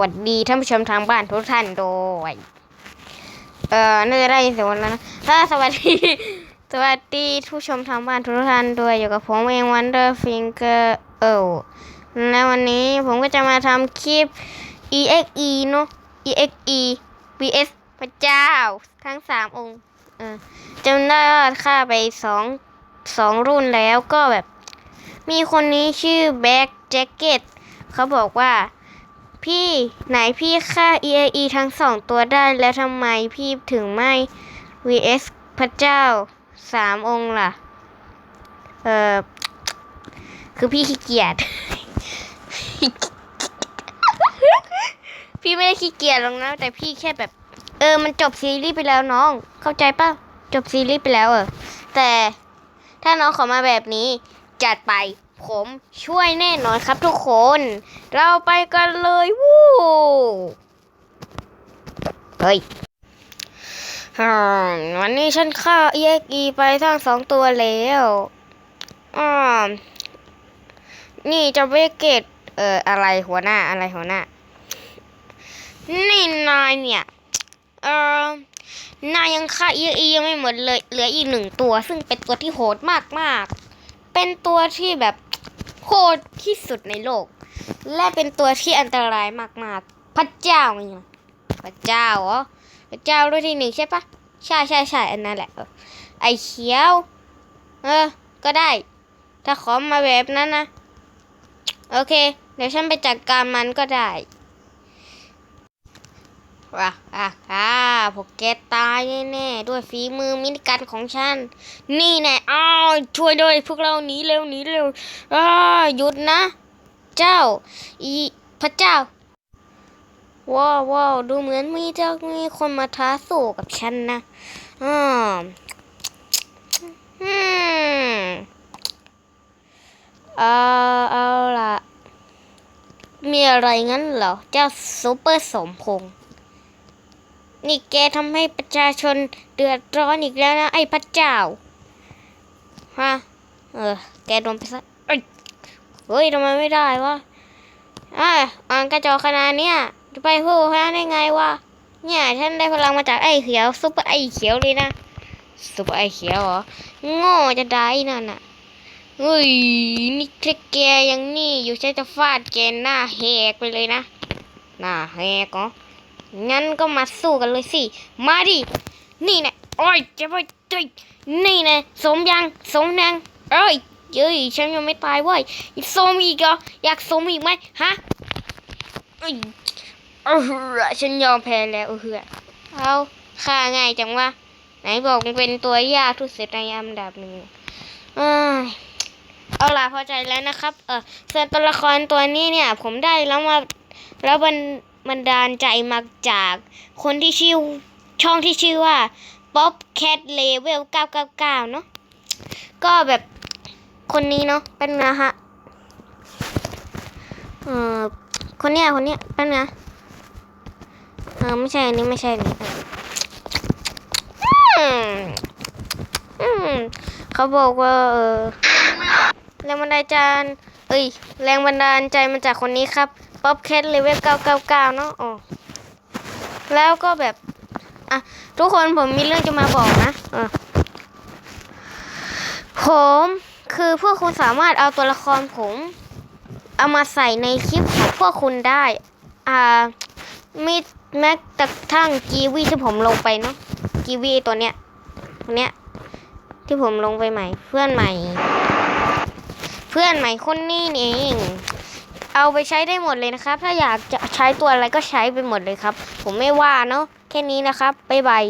วัสดีท่านผู้ชมทางบ้านทุกท่านโดยเอ่อน่าจะได้ยินเสียงวันแล้วนะถ้าสวัสดี สวัสดีผู้ชมทางบ้านทุกท่านด้วยอยู่กับผมเองวันเดอร์ฟิงเกอร์เออและวันนี้ผมก็จะมาทำคลิป EXE เนอะ EXE vs พระเจ้า ทั้งสามองค์เออจำได้ว่าค่าไปสองสองรุ่นแล้วก็แบบ มีคนนี้ชื่อแบ็กแจ็คเก็ตเขาบอกว่า พี่ไหนพี่ฆ่า EAE ทั้งสองตัวได้แล้วทำไมพี่ถึงไม่ vs พระเจ้าสามองค์ล่ะ เออคือพี่ขี้เกียจ พี่ไม่ได้ขี้เกียจหรอกนะ แต่พี่แค่แบบ เออ มันจบซีรีส์ไปแล้วน้อง เข้าใจป่ะ จบซีรีส์ไปแล้วเออแต่ถ้าน้องขอมาแบบนี้ จัดไป ผมช่วยแน่นอนครับทุกคน เราไปกันเลยวู้เฮ้ยวันนี้ฉันฆ่า EXE ไปทั้งสองตัวแล้วอ่านี่จะเวเกตเอ่ออะไรหัวหน้าอะไรหัวหน้า นี่นายเนี่ยเอ่อนายยังฆ่า EXE ยังไม่หมดเลย เหลืออีกหนึ่งตัว ซึ่งเป็นตัวที่โหดมากๆเป็นตัวที่แบบ โหดที่สุดในโลก และเป็นตัวที่อันตรายมากๆ พระเจ้าไงล่พระเจ้าเหรอพระเจ้ารุ่นที่หนึ่งใช่ปะใช่ใช่ใช่อันนั้นแหละเออไอเขียว เออ ก็ได้ ถ้าขอมาแบบนั้นนะ โอเค เดี๋ยวฉันไปจัดการมันก็ได้ว้าอะอ่า พวกแกตายแน่ๆด้วยฝีมือมินิกันของฉัน นี่แน่อ้าวช่วยด้วยพวกเราหนีเร็วหนีเร็วอ้าหยุดนะ เจ้า อีพระเจ้า ว้าวว้าวดูเหมือนมีจะมีคนมาท้าสู้กับฉันนะอ่าอืมเอาเอาล่ะมีอะไรงั้นเหรอ เจ้าซูเปอร์สมพงษ์ นี่แกทำให้ประชาชนเดือดร้อนอีกแล้วนะ ไอ้พระเจ้า ฮะ เออ แกโดนไปซะเฮ้ยทำไมไม่ได้วะอ่าอ่านกระจอกขนาดเนี้ยจะไปพูดแพ้ได้ไงวะ เนี่ยฉันได้พลังมาจากไอ้เขียวซุปเปอร์ไอ้เขียวเลยนะ ซุปเปอร์ไอ้เขียวเหรอโง่จะได้นั่นน่ะเฮ้ยนี่แค่แกยังนี่อยู่ฉันจะฟาดแกหน้าแหกไปเลยนะ หน้าแหกเหรอ งั้นก็มาสู้กันเลยสิ มาดิ นี่น่โอ้ยจะไปจุยนี่น่สมยังสมยังเอ้ยเย้ยฉันยังไม่ตายเว้ยสมอีกเหรออยากสมอีกไหมฮะเอ้ยอฉันยอมแพ้แล้วเออเอาฆ่าง่ายจังวะไหนบอกมันเป็นตัวยากที่สุดในอันดับหนึ่งเอ้ยเอาล่ะพอใจแล้วนะครับ เออส่วนตัวละครตัวนี้เนี่ย ผมได้แล้วมาแล้วมัน มันดาลใจมาจากคนที่ชื่อช่องที่ชื่อว่า Pop Cat Level 999 เนอะก็แบบคนนี้เนาะเป็นไงฮะเออคนเนี้ยคนเนี้ยเป็นไงเออไม่ใช่อันนี้ไม่ใช่อันนี้อืมอืมเขาบอกว่าเออแรงบันดาลใจเอ้ยแรงบันดาลใจมาจากคนนี้ครับ ป๊อปแคทเลเวล999 เนาะอ๋อแล้วก็แบบ อะ ทุกคนผมมีเรื่องจะมาบอกนะออผมคือพวกคุณสามารถเอาตัวละครผม เอามาใส่ในคลิปของพวกคุณได้ อ่ามีแม้กระทั่งกีวีที่ผมลงไปเนาะกีวีตัวเนี้ยตัวเนี้ย ที่ผมลงไปใหม่ เพื่อนใหม่ เพื่อนใหม่คนนี้เอง เอาไปใช้ได้หมดเลยนะครับ ถ้าอยากจะใช้ตัวอะไรก็ใช้ไปหมดเลยครับ ผมไม่ว่าเนาะแค่นี้นะครับบ๊ายบาย